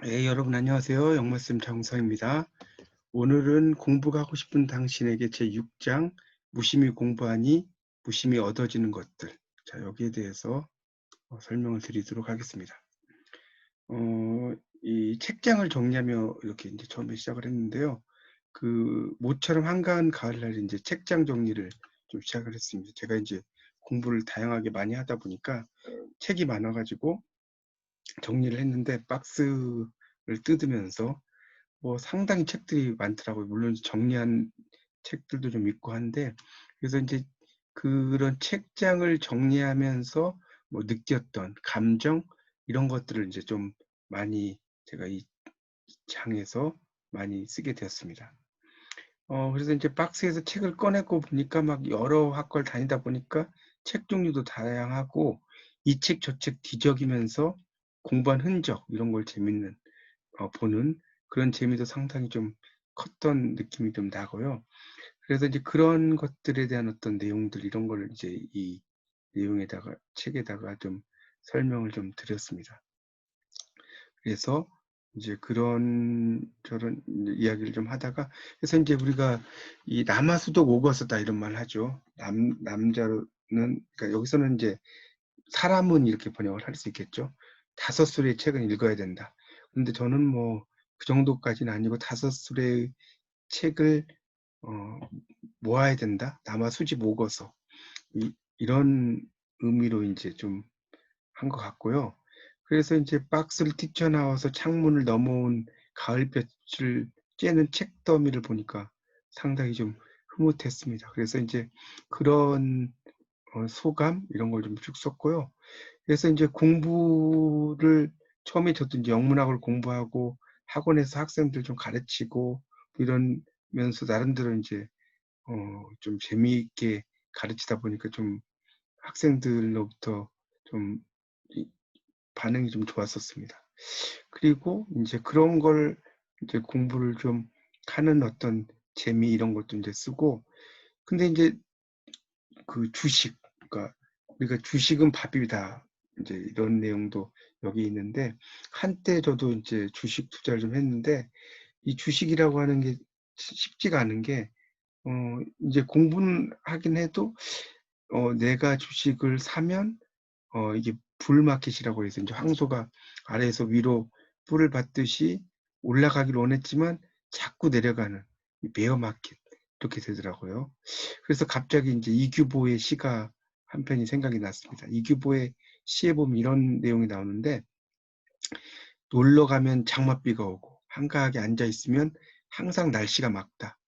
네, 여러분 안녕하세요. 영마쌤 장성입니다. 오늘은 공부가 하고 싶은 당신에게 제6장 무심히 공부하니 무심히 얻어지는 것들 자 여기에 대해서 어, 설명을 드리도록 하겠습니다. 어, 이 책장을 정리하며 이렇게 이제 처음에 시작을 했는데요. 그 모처럼 한가한 가을날 이제 책장 정리를 좀 시작을 했습니다. 제가 이제 공부를 다양하게 많이 하다 보니까 책이 많아가지고 정리를 했는데 박스를 뜯으면서 뭐 상당히 책들이 많더라고요. 물론 정리한 책들도 좀 있고 한데 그래서 이제 그런 책장을 정리하면서 뭐 느꼈던 감정 이런 것들을 이제 좀 많이 제가 이 장에서 많이 쓰게 되었습니다. 어, 그래서 이제 박스에서 책을 꺼내고 보니까 막 여러 학과를 다니다 보니까 책 종류도 다양하고 이 책 저 책 뒤적이면서 공부한 흔적 이런 걸 재밌는 어, 보는 그런 재미도 상당히 좀 컸던 느낌이 좀 나고요. 그래서 이제 그런 것들에 대한 어떤 내용들 이런 걸 이제 이 내용에다가 책에다가 좀 설명을 좀 드렸습니다. 그래서 이제 그런 저런 이야기를 좀 하다가 그래서 이제 우리가 이 남아수도 오거스다 이런 말 하죠. 남 남자는 그러니까 여기서는 이제 사람은 이렇게 번역을 할 수 있겠죠. 다섯 수의 책은 읽어야 된다. 근데 저는 뭐 그 정도까지는 아니고 다섯 수의 책을 어, 모아야 된다. 남아 수집 오거서 이, 이런 의미로 이제 좀 한 것 같고요. 그래서 이제 박스를 뛰쳐나와서 창문을 넘어온 가을볕을 쬐는 책더미를 보니까 상당히 좀 흐뭇했습니다. 그래서 이제 그런 어, 소감 이런 걸 좀 쭉 썼고요. 그래서 이제 공부를 처음에 저도 이제 영문학을 공부하고 학원에서 학생들 좀 가르치고 이러면서 나름대로 이제 어, 좀 재미있게 가르치다 보니까 좀 학생들로부터 좀 반응이 좀 좋았었습니다. 그리고 이제 그런 걸 이제 공부를 좀 하는 어떤 재미 이런 것도 이제 쓰고 근데 이제 그 주식 그러니까 우리가 주식은 밥이다. 이제 이런 내용도 여기 있는데 한때 저도 이제 주식 투자를 좀 했는데 이 주식이라고 하는 게 쉽지가 않은 게 어, 이제 공부는 하긴 해도 어, 내가 주식을 사면 어, 이게 불마켓이라고 해서 이제 황소가 아래에서 위로 뿔을 받듯이 올라가기를 원했지만 자꾸 내려가는 베어 마켓 이렇게 되더라고요. 그래서 갑자기 이제 이규보의 시가 한 편이 생각이 났습니다. 이규보의 시에 보면 이런 내용이 나오는데 놀러 가면 장맛비가 오고 한가하게 앉아 있으면 항상 날씨가 맑다.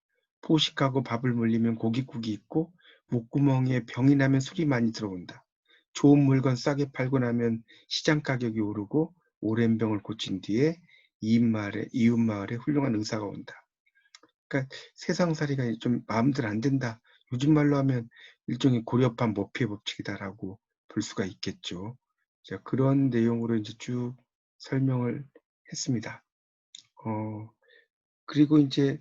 포식하고 밥을 물리면 고깃국이 있고 목구멍에 병이 나면 술이 많이 들어온다. 좋은 물건 싸게 팔고 나면 시장 가격이 오르고 오랜 병을 고친 뒤에 이웃 마을에, 이웃 마을에 훌륭한 의사가 온다. 그러니까 세상살이가 좀 마음대로 안 된다. 요즘 말로 하면 일종의 고려판 모피의 법칙이다라고 볼 수가 있겠죠. 자, 그런 내용으로 이제 쭉 설명을 했습니다. 어, 그리고 이제,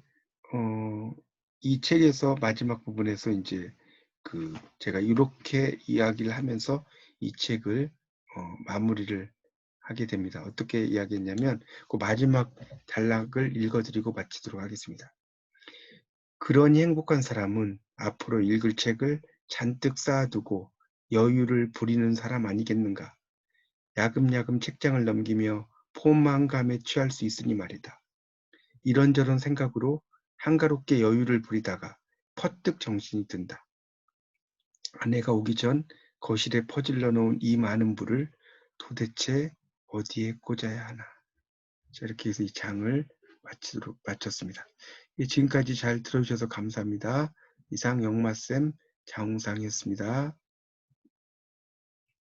어, 이 책에서 마지막 부분에서 이제 그 제가 이렇게 이야기를 하면서 이 책을 어, 마무리를 하게 됩니다. 어떻게 이야기했냐면 그 마지막 단락을 읽어드리고 마치도록 하겠습니다. 그러니 행복한 사람은 앞으로 읽을 책을 잔뜩 쌓아두고 여유를 부리는 사람 아니겠는가. 야금야금 책장을 넘기며 포만감에 취할 수 있으니 말이다. 이런저런 생각으로 한가롭게 여유를 부리다가 퍼뜩 정신이 든다. 아내가 오기 전 거실에 퍼질러 놓은 이 많은 불을 도대체 어디에 꽂아야 하나. 자, 이렇게 해서 이 장을 마치도록 마쳤습니다. 예, 지금까지 잘 들어주셔서 감사합니다. 이상 영마쌤 장웅상이었습니다.